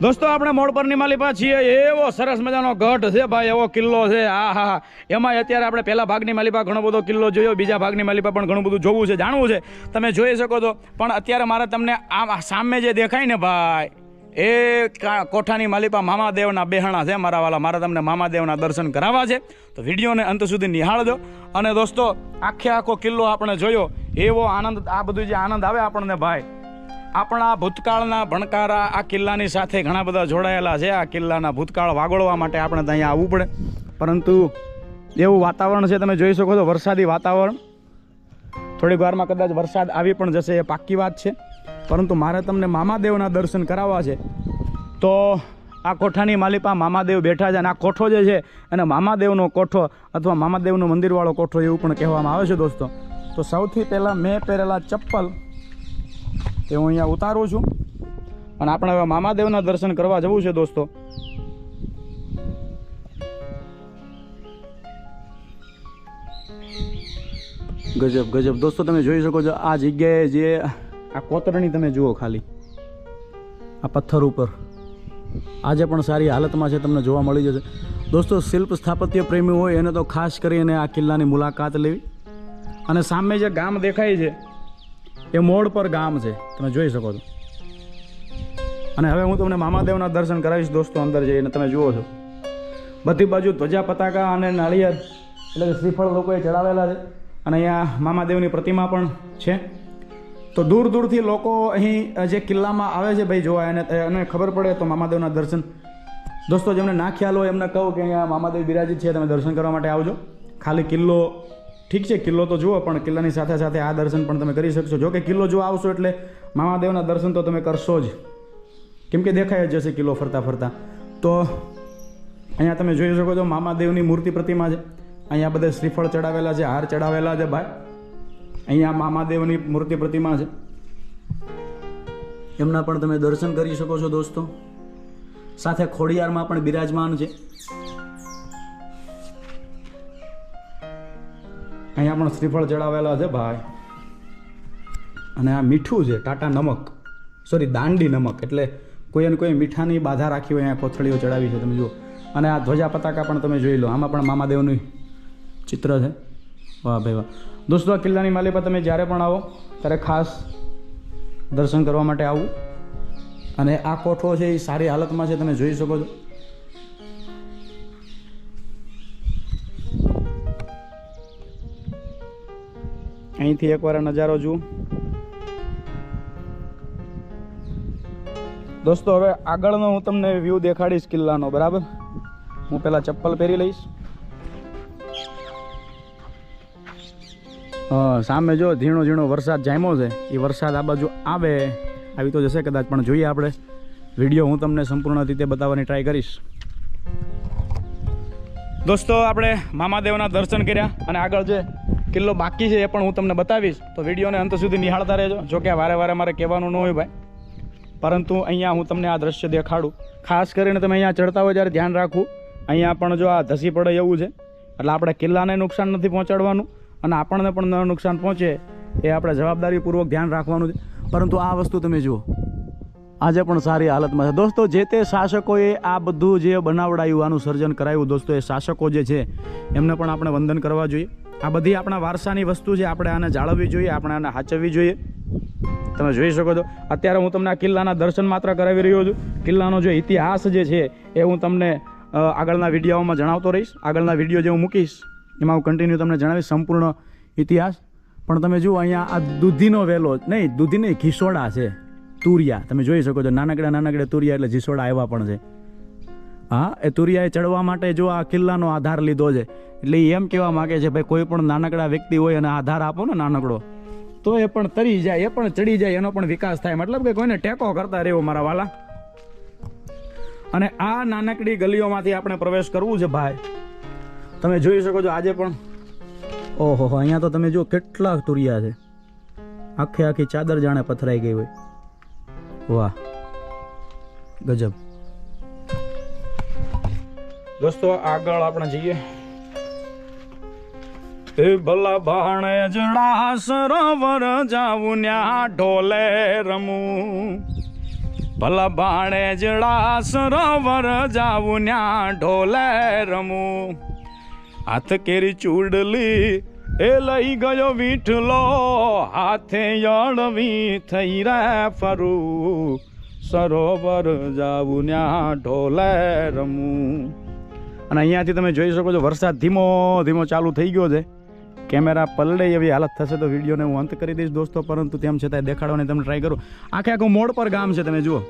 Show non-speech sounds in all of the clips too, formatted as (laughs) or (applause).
દોસ્તો, આપણે મોડ પરની માલિપા છીએ એવો સરસ મજાનો ગઢ છે ભાઈ, એવો કિલ્લો છે. હા હા. એમાં અત્યારે આપણે પહેલા ભાગની માલિપા ઘણો બધો કિલ્લો જોયો, બીજા ભાગની માલિપા પણ ઘણું બધું જોવું છે, જાણવું છે. તમે જોઈ શકો છો. પણ અત્યારે મારે તમને આ સામે જે દેખાય ને ભાઈ, એ કોઠાની માલિપા મામાદેવના બેહણા છે મારા વાલા. મારા તમને મામાદેવના દર્શન કરાવવા છે. તો વિડીયોને અંત સુધી નિહાળજો. અને દોસ્તો, આખે આખો કિલ્લો આપણે જોયો. એવો આનંદ, આ બધું જે આનંદ આવે આપણને ભાઈ આપણા ભૂતકાળના ભણકારા આ કિલ્લાની સાથે ઘણા બધા જોડાયેલા છે. આ કિલ્લાના ભૂતકાળ વાગોળવા માટે આપણે ત્યાં આવવું પડે. પરંતુ એવું વાતાવરણ છે, તમે જોઈ શકો છો, વરસાદી વાતાવરણ. થોડીક વારમાં કદાચ વરસાદ આવી પણ જશે એ પાક્કી વાત છે. પરંતુ મારે તમને મામાદેવના દર્શન કરાવવા છે. તો આ કોઠાની માલિપા મામાદેવ બેઠા છે અને આ કોઠો જે છે, એને મામાદેવનો કોઠો અથવા મામાદેવનું મંદિરવાળો કોઠો એવું પણ કહેવામાં આવે છે દોસ્તો. તો સૌથી પહેલાં મેં પહેરેલા ચપ્પલ એ હું અહીંયા ઉતારું છું. અને આપણે હવે મામાદેવના દર્શન કરવા જવું છે દોસ્તો. ગજબ ગજબ. દોસ્તો, તમે જોઈ શકો છો આ જગ્યાએ જે આ કોતરણી તમે જુઓ ખાલી. આ પથ્થર ઉપર. આજે પણ સારી હાલતમાં છે, તમને જોવા મળી જશે. દોસ્તો, શિલ્પ સ્થાપત્ય પ્રેમી હોય એને તો ખાસ કરીને આ કિલ્લાની મુલાકાત લેવી. અને સામે જે ગામ દેખાય છે એ મોડ પર ગામ છે. તમે જોઈ શકો છો. અને હવે હું તમને મામાદેવના દર્શન કરાવીશ દોસ્તો અંદર જઈને. તમે જુઓ છો. બધી બાજુ ધ્વજા પતાકા અને નાળિયેર, એટલે કે શ્રીફળ લોકોએ ચડાવેલા છે. અને અહીંયા મામાદેવની પ્રતિમા પણ છે. તો દૂર દૂરથી લોકો અહીં જે કિલ્લામાં આવે છે ભાઈ જોવા, એને એને ખબર પડે તો મામાદેવના દર્શન. દોસ્તો જેમને ના ખ્યાલ હોય એમને કહું કે અહીંયા મામાદેવ બિરાજિત છે, તમે દર્શન કરવા માટે આવજો. ખાલી કિલ્લો ઠીક છે, કિલ્લો તો જુઓ, પણ કિલ્લાની સાથે સાથે આ દર્શન પણ તમે કરી શકશો. જો કે કિલ્લો જો આવશો એટલે મામાદેવના દર્શન તો તમે કરશો જ. કેમ કે દેખાય જ જશે કિલ્લો ફરતા ફરતા. તો અહીંયા તમે જોઈ શકો છો મામાદેવની મૂર્તિ પ્રતિમા છે. અહીંયા બધા શ્રીફળ ચડાવેલા છે, હાર ચડાવેલા છે ભાઈ. અહીંયા મામાદેવની મૂર્તિ પ્રતિમા છે. એમના પણ તમે દર્શન કરી શકો છો દોસ્તો. સાથે ખોડિયારમાં પણ બિરાજમાન છે. અહીંયા પણ શ્રીફળ ચડાવેલા છે ભાઈ. અને આ મીઠું છે, ટાટા નમક. સોરી દાંડી નમક. એટલે કોઈ ને કોઈ મીઠાની બાધા રાખી હોય અહીંયા કોથળીઓ ચડાવી છે, તમે જુઓ. અને આ ધ્વજા પતાકા પણ તમે જોઈ લો. આમાં પણ મામાદેવનું ચિત્ર છે. વાહ ભાઈ વાહ. દોસ્તો, આ કિલ્લાની માલિપા તમે જ્યારે પણ આવો, ત્યારે ખાસ દર્શન કરવા માટે આવું. અને આ કોઠો છે એ સારી હાલતમાં છે, તમે જોઈ શકો છો. અહીંથી એકવાર નજારો જુઓ. દોસ્તો, હવે આગળનો હું તમને વ્યૂ દેખાડીશ કિલ્લાનો, બરાબર? હું પહેલાં ચપ્પલ પહેરી લઈશ. સામે જો ઝીણો ઝીણો વરસાદ જામ્યો છે, એ વરસાદ આ બાજુ આવે, આવી તો જશે કદાચ, પણ જોઈએ આપણે. વીડિયો હું તમને સંપૂર્ણ રીતે બતાવવાની ટ્રાય કરીશ. દોસ્તો, આપણે મામાદેવના દર્શન કર્યા, અને આગળ જે કિલ્લો બાકી છે એ પણ હું તમને બતાવીશ. તો વિડીયોને અંત સુધી નિહાળતા રહેજો. જો કે વારે વારે મારે કહેવાનું ન હોય ભાઈ. પરંતુ અહીંયા હું તમને આ દ્રશ્ય દેખાડું. ખાસ કરીને તમે અહીંયા ચડતા હોય ત્યારે ધ્યાન રાખવું. અહીંયા પણ જો આ ધસી પડે એવું છે. એટલે આપણે કિલ્લાને નુકસાન નથી પહોંચાડવાનું અને આપણને પણ નુકસાન પહોંચે એ આપણે જવાબદારીપૂર્વક ધ્યાન રાખવાનું છે. પરંતુ આ વસ્તુ તમે જુઓ. આજે પણ સારી હાલતમાં છે. દોસ્તો, જે તે શાસકોએ આ બધું જે બનાવડાયું, આનું સર્જન કરાયું, દોસ્તો, એ શાસકો જે છે, એમને પણ આપણે વંદન કરવા જોઈએ. આ બધી આપણા વારસાની વસ્તુ છે, આપણે આને જાળવવી જોઈએ, આપણે આને સાચવવી જોઈએ. તમે જોઈ શકો છો, અત્યારે હું તમને આ કિલ્લાના દર્શન માત્ર કરાવી રહ્યો છું. કિલ્લાનો જે ઇતિહાસ જે છે, એ હું તમને આગળના વિડીયોમાં જણાવતો રહીશ. આગળના વીડિયો જે હું મૂકીશ, એમાં હું કન્ટિન્યુ તમને જણાવીશ સંપૂર્ણ ઇતિહાસ. પણ તમે જુઓ, અહીંયા આ દૂધીનો વેલો, નહીં દૂધી નહીં ઘીસોડા છે, તુરિયા. તમે જોઈ શકો છો નાનકડા નાનકડા તુરિયા એટલે ઘીસોડા આવ્યા પણ છે. હા, એ તુરિયાએ ચડવા માટે જો આ કિલ્લાનો આધાર લીધો છે. એટલે એમ કહેવા માગે છે, ભાઈ, કોઈ પણ નાનકડા વ્યક્તિ હોય અને આધાર આપો ને નાનકડો. તો એ પણ તરી જાય, એ પણ ચડી જાય, એનો પણ વિકાસ થાય. મતલબ કે કોઈને ટેકો કરતા રહેવો, મારા વાલા. અને આ નાનકડી ગલીઓમાંથી આપણે પ્રવેશ કરવું છે, ભાઈ. તમે જોઈ શકો છો આજે પણ. ઓહો, અહીંયા તો તમે જો કેટલા તુરિયા છે. આખી આખી ચાદર જાણે પથરાઈ ગઈ હોય. વાહ. ગજબ. દોસ્તો, આગળ આપણે જઈએ. એ ભલા ભાણે જડા સરોવર જાવું ન્યા ઢોલે રમું. ભલા ભાણે જડા સરોવર જાવું ન્યા ઢોલે રમું. હાથ કેરી ચૂડલી એ લઈ ગયો વીઠલો હાથે યળવી થઈ રે ફરું. સરોવર જાવું ન્યા ઢોલે રમું. અને અહીંયાથી તમે જોઈ શકો છો, વરસાદ ધીમો ધીમો ચાલુ થઈ ગયો છે. કેમેરા પલડે એવી હાલત થશે તો વિડીયોને હું અંત કરી દઈશ દોસ્તો, પરંતુ તેમ છતાંય દેખાડવાની તમે ટ્રાય કરો. આખે આખું મોડ પર ગામ છે તમે જુઓ.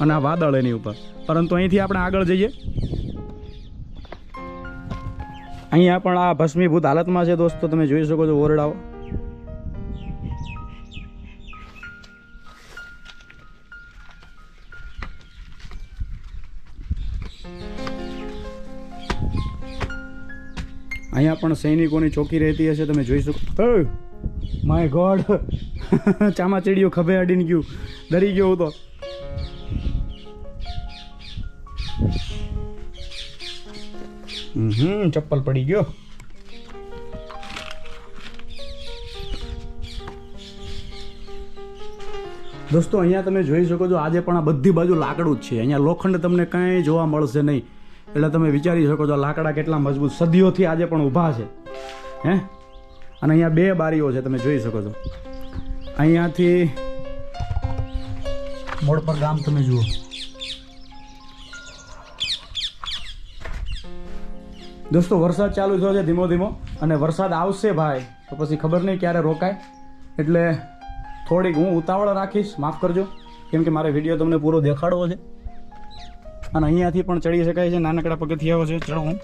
અને આ વાદળ એની ઉપર. પરંતુ અહીંથી આપણે આગળ જઈએ. અહીંયા પણ આ ભસ્મીભૂત હાલતમાં છે દોસ્તો, તમે જોઈ શકો છો ઓરડાઓ. અહીંયા પણ સૈનિકોની ચોકી રહેતી હશે, તમે જોઈ શકો. માય ગોડ (laughs) ચામાચીડિયું ખભે અડીને ગયું. ડરી ગયો તો. હમ, ચપ્પલ પડી ગયો. દોસ્તો, અહીંયા તમે જોઈ શકો છો, આજે પણ આ બધી બાજુ લાકડું જ છે. અહીંયા લોખંડ તમને કાંઈ જોવા મળશે નહીં. એટલે તમે વિચારી શકો છો, લાકડા કેટલા મજબૂત સદીઓથી આજે પણ ઊભા છે. હે? અને અહીંયા બે બારીઓ છે, તમે જોઈ શકો છો. અહીંયાથી મોડ પર ગામ તમે જુઓ. દોસ્તો, વરસાદ ચાલુ થયો છે ધીમો ધીમો, અને વરસાદ આવશે ભાઈ, તો પછી ખબર નહીં ક્યારે રોકાય. એટલે થોડીક હું ઉતાવળ રાખીશ, માફ કરજો, કેમ કે મારે વીડિયો તમને પૂરો દેખાડવો છે. અને અહીંયાથી પણ ચડી શકાય છે. નાનકડા પગથિયાઓ છે. ચડો હું.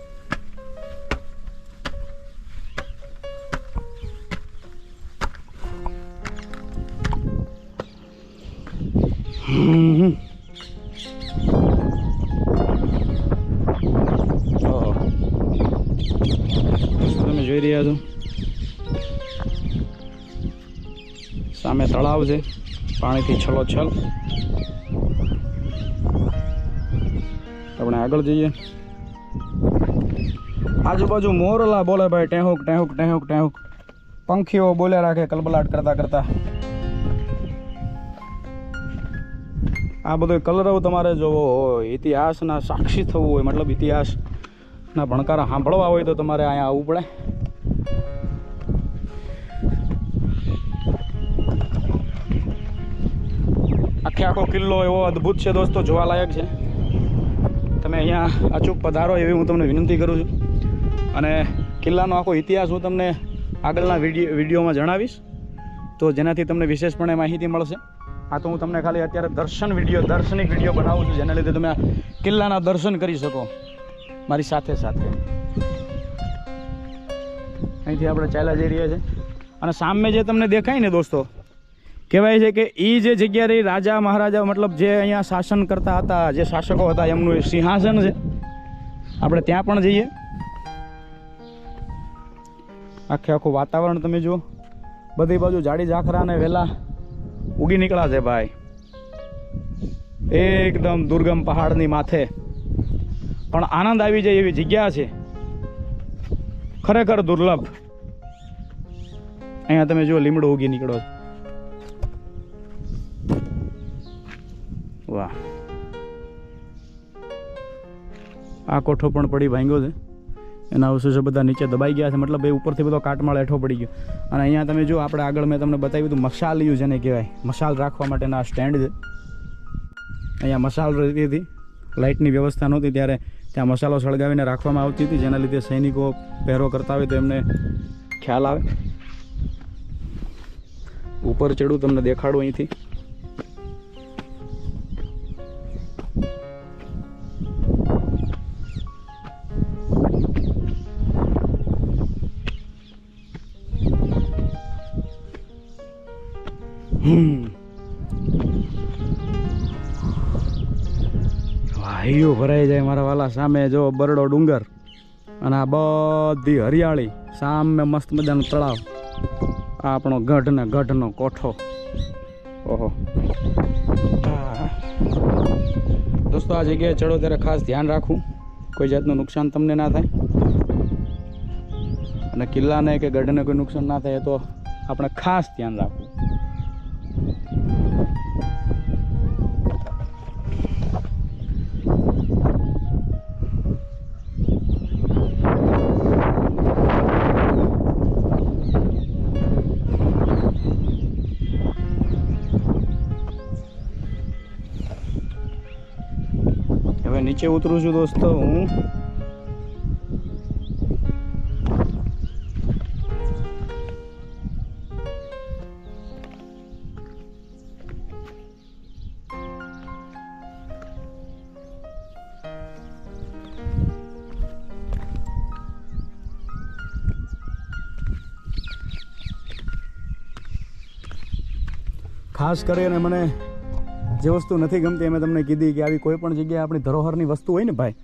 તમે જોઈ રહ્યા છો? સામે તળાવ છે. પાણીથી છલોછલ. આગળ જઈએ. આજુબાજુ મોરલા બોલે ભાઈ, ટેહુક ટેહુક ટેહુક ટેહુક. પંખીઓ બોલે રાખે કલબલાટ કરતા કરતા. આ બધો કલરવ તમારે જોવો હોય ઇતિહાસના સાક્ષી થવું હોય, મતલબ ઇતિહાસના ભણકારા સાંભળવા હોય તો તમારે અહીંયા આવવું પડે. આખે આખો કિલ્લો એવો અદ્ભુત છે દોસ્તો, જોવાલાયક છે. તમે અહીંયા અચૂક પધારો એવી હું તમને વિનંતી કરું છું. અને કિલ્લાનો આખો ઇતિહાસ હું તમને આગળના વીડિયો, વિડીયોમાં જણાવીશ. તો જેનાથી તમને વિશેષપણે માહિતી મળશે. આ તો હું તમને ખાલી અત્યારે દર્શન વીડિયો, દર્શનિક વીડિયો બનાવું છું, જેના લીધે તમે કિલ્લાના દર્શન કરી શકો. મારી સાથે સાથે. અહીંથી આપણે ચાલ્યા જઈ રહ્યા છે અને સામે જે તમને દેખાય ને દોસ્તો કહેવાય છે કે એ જે જગ્યાએ રાજા મહારાજા મતલબ જે અહીંયા શાસન કરતા હતા, જે શાસકો હતા, એમનું એ સિંહાસન છે. આપણે ત્યાં પણ જઈએ. આખે આખું વાતાવરણ તમે જુઓ. બધી બાજુ જાડી ઝાખરા અને વેલા ઉગી નીકળ્યા છે ભાઈ. એકદમ દુર્ગમ પહાડની માથે. પણ આનંદ આવી જાય એવી જગ્યા છે. ખરેખર દુર્લભ. અહીંયા તમે જુઓ લીમડો ઉગી નીકળો છે. આ કોઠો પણ પડી ભાંગ્યો છે. એના અવશેષો બધા નીચે દબાઈ ગયા છે. મતલબ એ ઉપરથી બધો કાટમાળ હેઠો પડી ગયો. અને અહીંયા તમે જો આપણે આગળ મેં તમને બતાવ્યું હતું મશાલિયું જેને કહેવાય. મશાલ રાખવા માટેના સ્ટેન્ડ છે. અહીંયા મશાલ રહેતી હતી. લાઇટની વ્યવસ્થા નહોતી ત્યારે ત્યાં મસાલો સળગાવીને રાખવામાં આવતી હતી, જેના લીધે સૈનિકો પહેરો કરતા હોય તો એમને ખ્યાલ આવે. ઉપર ચડું, તમને દેખાડું અહીંથી. સામે જો બરડો ડુંગર અને આ બધી હરિયાળી સામે મસ્ત મજાનું તળાવ. આ આપણો ગઢ ને ગઢનો કોઠો. ઓહો. દોસ્તો, આ જગ્યાએ ચડો ત્યારે ખાસ ધ્યાન રાખવું. કોઈ જાતનું નુકસાન તમને ના થાય. અને કિલ્લાને કે ગઢને કોઈ નુકસાન ના થાય તો આપણે ખાસ ધ્યાન રાખવું. નીચે ઉતરું છું દોસ્તો હું. ખાસ કરીને મને જે વસ્તુ નથી ગમતી, અમે તમને કીધી કે આવી કોઈ પણ જગ્યાએ આપણી ધરોહરની વસ્તુ હોય ને ભાઈ,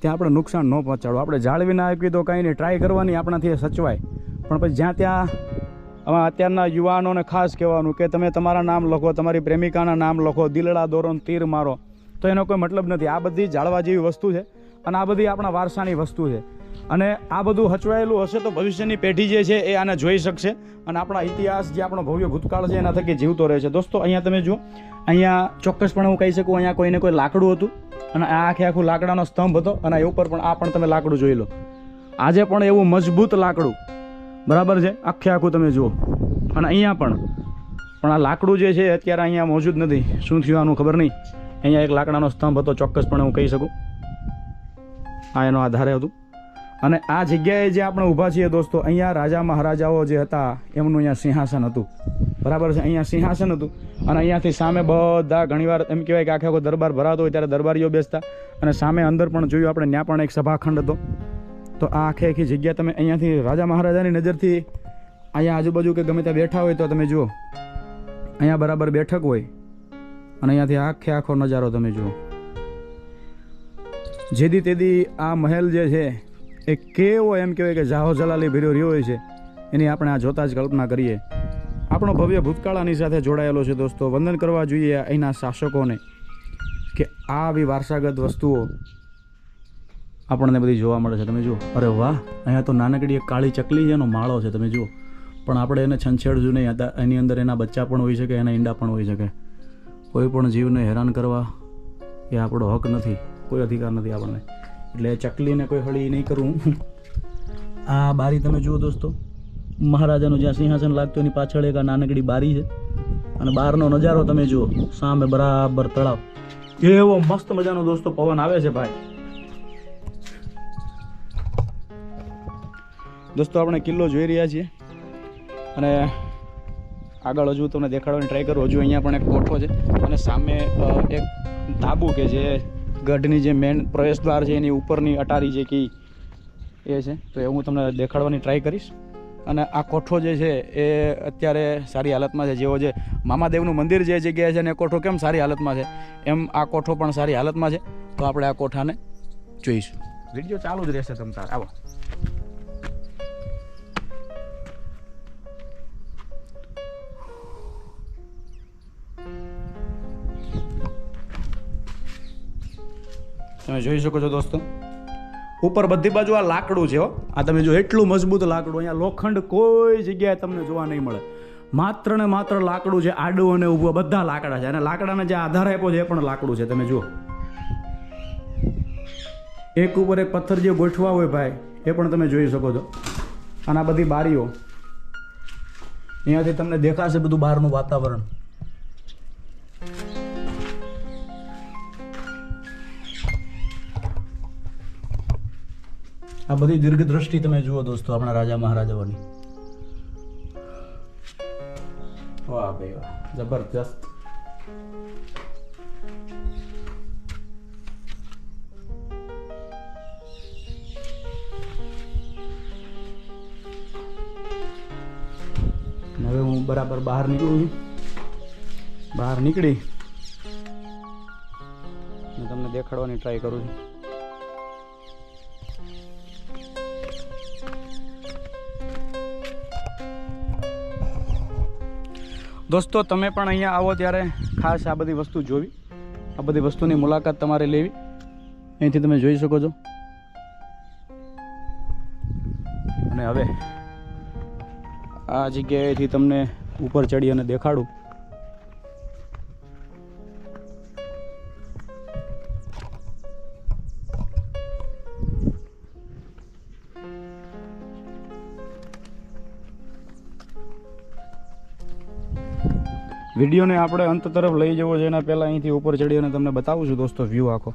ત્યાં આપણે નુકસાન ન પહોંચાડવું. આપણે જાળવી ના આપી તો કાંઈ નહીં ટ્રાય કરવાની આપણાથી સચવાય. પણ પછી જ્યાં ત્યાં આમાં અત્યારના યુવાનોને ખાસ કહેવાનું કે તમે તમારા નામ લખો, તમારી પ્રેમિકાના નામ લખો, દિલડા દોરો તીર મારો, તો એનો કોઈ મતલબ નથી. આ બધી જાળવા જેવી વસ્તુ છે અને આ બધી આપણા વારસાની વસ્તુ છે. અને આ બધું હચવાયેલું હશે તો ભવિષ્યની પેઢી જે છે એ આને જોઈ શકશે. અને આપણા ઇતિહાસ જે આપણો ભવ્ય ભૂતકાળ છે એના થકી જીવતો રહે છે. દોસ્તો, અહીંયા તમે જુઓ, અહીંયા ચોક્કસપણે હું કહી શકું, અહીંયા કોઈને કોઈ લાકડું હતું અને આ આખે આખું લાકડાનો સ્તંભ હતો અને એ ઉપર પણ આ પણ તમે લાકડું જોઈ લો. આજે પણ એવું મજબૂત લાકડું. બરાબર છે? આખે આખું તમે જુઓ. અને અહીંયા પણ પણ આ લાકડું જે છે અત્યારે અહીંયા મોજૂદ નથી. શું થયું આનું ખબર નહીં? અહીંયા એક લાકડાનો સ્તંભ હતો, ચોક્કસપણે હું કહી શકું. આ એનો આધારે હતું. અને આ જગ્યાએ જે આપણે ઊભા છીએ દોસ્તો, અહીંયા રાજા મહારાજાઓ જે હતા, એમનું અહીંયા સિંહાસન હતું. બરાબર છે? અહીંયા સિંહાસન હતું. અને અહીંયાથી સામે બધા ઘણીવાર એમ કહેવાય કે આખે આખો દરબાર ભરાતો હોય ત્યારે દરબારીઓ બેસતા. અને સામે અંદર પણ જોયું આપણે, ત્યાં પણ એક સભાખંડ હતો. તો આ આખે આખી જગ્યા તમે અહીંયાથી રાજા મહારાજાની નજરથી અહીંયા આજુબાજુ કે ગમે ત્યાં બેઠા હોય તો તમે જુઓ. અહીંયા બરાબર બેઠક હોય. અને અહીંયાથી આખે આખો નજારો તમે જુઓ. જેદી તેદી આ મહેલ જે છે એ કેવો એમ કહેવાય કે જાહો જલાલી ભીરો રહ્યો હોય છે, એની આપણે આ જોતા જ કલ્પના કરીએ. આપણો ભવ્ય ભૂતકાળાની સાથે જોડાયેલો છે દોસ્તો, વંદન કરવા જોઈએ અહીંના શાસકોને કે આવી વારસાગત વસ્તુઓ આપણને બધી જોવા મળે છે. તમે જુઓ. અરે વાહ, અહીંયા તો નાનકડી એક કાળી ચકલી છે, એનો માળો છે, તમે જુઓ. પણ આપણે એને છંછેડજું નહીં એની અંદર એના બચ્ચા પણ હોઈ શકે, એના ઈંડા પણ હોઈ શકે. કોઈ પણ જીવને હેરાન કરવા એ આપણો હક નથી, કોઈ અધિકાર નથી આપણને. એટલે ચકલીને કોઈ હળી નહીં કરવું (laughs) આ બારી તમે જુઓ દોસ્તો. મહારાજાનું જ્યાં સિંહાસન લાગતું એની પાછળ એક આ નાનકડી બારી છે. અને બહારનો નજારો તમે જુઓ. સામે બરાબર તળાવ. એવો મસ્ત મજાનો દોસ્તો પવન આવે છે ભાઈ. દોસ્તો, આપણે કિલ્લો જોઈ રહ્યા છીએ. અને આગળ હજુ તમને દેખાડવાની ટ્રાય કરું. હજુ અહીંયા પણ એક કોઠો છે. અને સામે એક ધાબુ કે જે ગઢની જે મેન પ્રવેશદ્વાર છે એની ઉપરની અટારી જે કી એ છે, તો એ હું તમને દેખાડવાની ટ્રાય કરીશ. અને આ કોઠો જે છે એ અત્યારે સારી હાલતમાં છે. જેવો જે મામાદેવનું મંદિર જે જગ્યાએ છે ને કોઠો કેમ સારી હાલતમાં છે? એમ આ કોઠો પણ સારી હાલતમાં છે. તો આપણે આ કોઠાને જોઈશું. વીડિયો ચાલુ જ રહેશે તમ તાર. આવો. તમે જોઈ શકો છો દોસ્તો. ઉપર બધી બાજુ આ લાકડું છે આ તમે જો એટલું મજબૂત લાકડું, અહીંયા લોખંડ કોઈ જગ્યાએ તમને જોવા નહીં મળે. માત્ર ને માત્ર લાકડું છે, આડું અને ઊભું બધા લાકડા છે. અને લાકડાને જે આધાર આપ્યો છે, એ પણ લાકડું છે, તમે જુઓ. એક ઉપર એક પથ્થર જે ગોઠવા હોય ભાઈ, એ પણ તમે જોઈ શકો છો. અને આ બધી બારીઓ. અહીંયાથી તમને દેખાશે બધું બહારનું વાતાવરણ. આ બધી દીર્ઘ દ્રષ્ટિ તમે જુઓ દોસ્તો, આપણા રાજા મહારાજાઓની. વાહ ભાઈ વાહ, જબરજસ્ત. હવે હું બરાબર બહાર નીકળું છું. બહાર નીકળી. તમને દેખાડવાની ટ્રાય કરું છું. દોસ્તો, તમે પણ અહીંયા આવો ત્યારે ખાસ આ બધી વસ્તુ જોવી. આ બધી વસ્તુની મુલાકાત તમારે લેવી. અહીંથી તમે જોઈ શકો છો. અને હવે આ જગ્યાએથી તમને ઉપર ચડી અને દેખાડું. વિડીયોને આપણે અંત તરફ લઈ જવો છે. એના પહેલાં અહીંથી ઉપર ચડી અને તમને બતાવું છું દોસ્તો વ્યૂ આખો.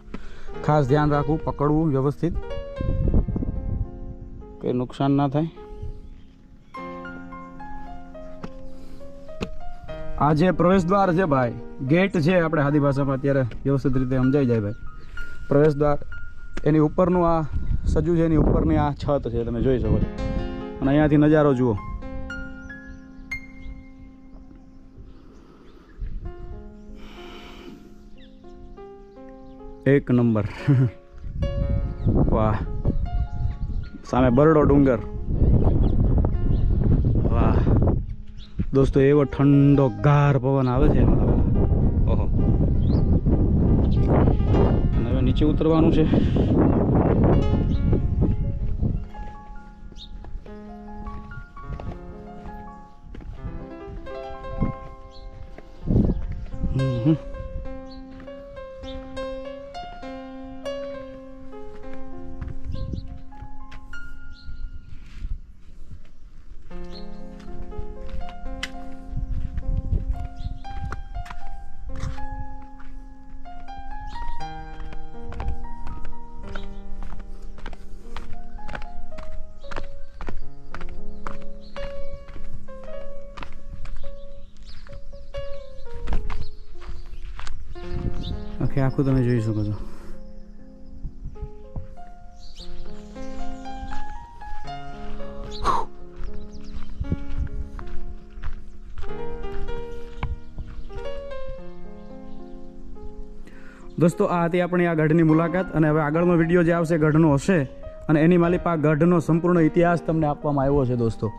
ખાસ ધ્યાન રાખવું, પકડવું, વ્યવસ્થિત. કંઈ નુકસાન ના થાય. આ જે પ્રવેશદ્વાર છે ભાઈ, ગેટ છે આપણે આદિ ભાષામાં અત્યારે વ્યવસ્થિત રીતે સમજાઈ જાય ભાઈ. પ્રવેશદ્વાર, એની ઉપરનું આ સજુ છે, એની ઉપરની આ છત છે, તમે જોઈ શકો છો. અને અહીંયાથી નજારો જુઓ. એક નંબર. વાહ. સામે બરડો ડુંગર. વાહ. દોસ્તો, એવો ઠંડો ગાર પવન આવે છે ઓહો. અને હવે નીચે ઉતરવાનું છે. હમ. આખે આખું તમે જોઈ શકો છો. દોસ્તો, આ હતી આપણી આ ગઢની મુલાકાત અને હવે આગળનો વીડિયો જે આવશે ગઢનો હશે અને એની માલિક આ ગઢનો સંપૂર્ણ ઇતિહાસ તમને આપવામાં આવ્યો છે, દોસ્તો.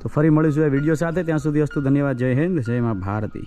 તો ફરી મળીશું એ વીડિયો સાથે. ત્યાં સુધી અસ્તુ, ધન્યવાદ. જય હિન્દ, જય મા ભારતી.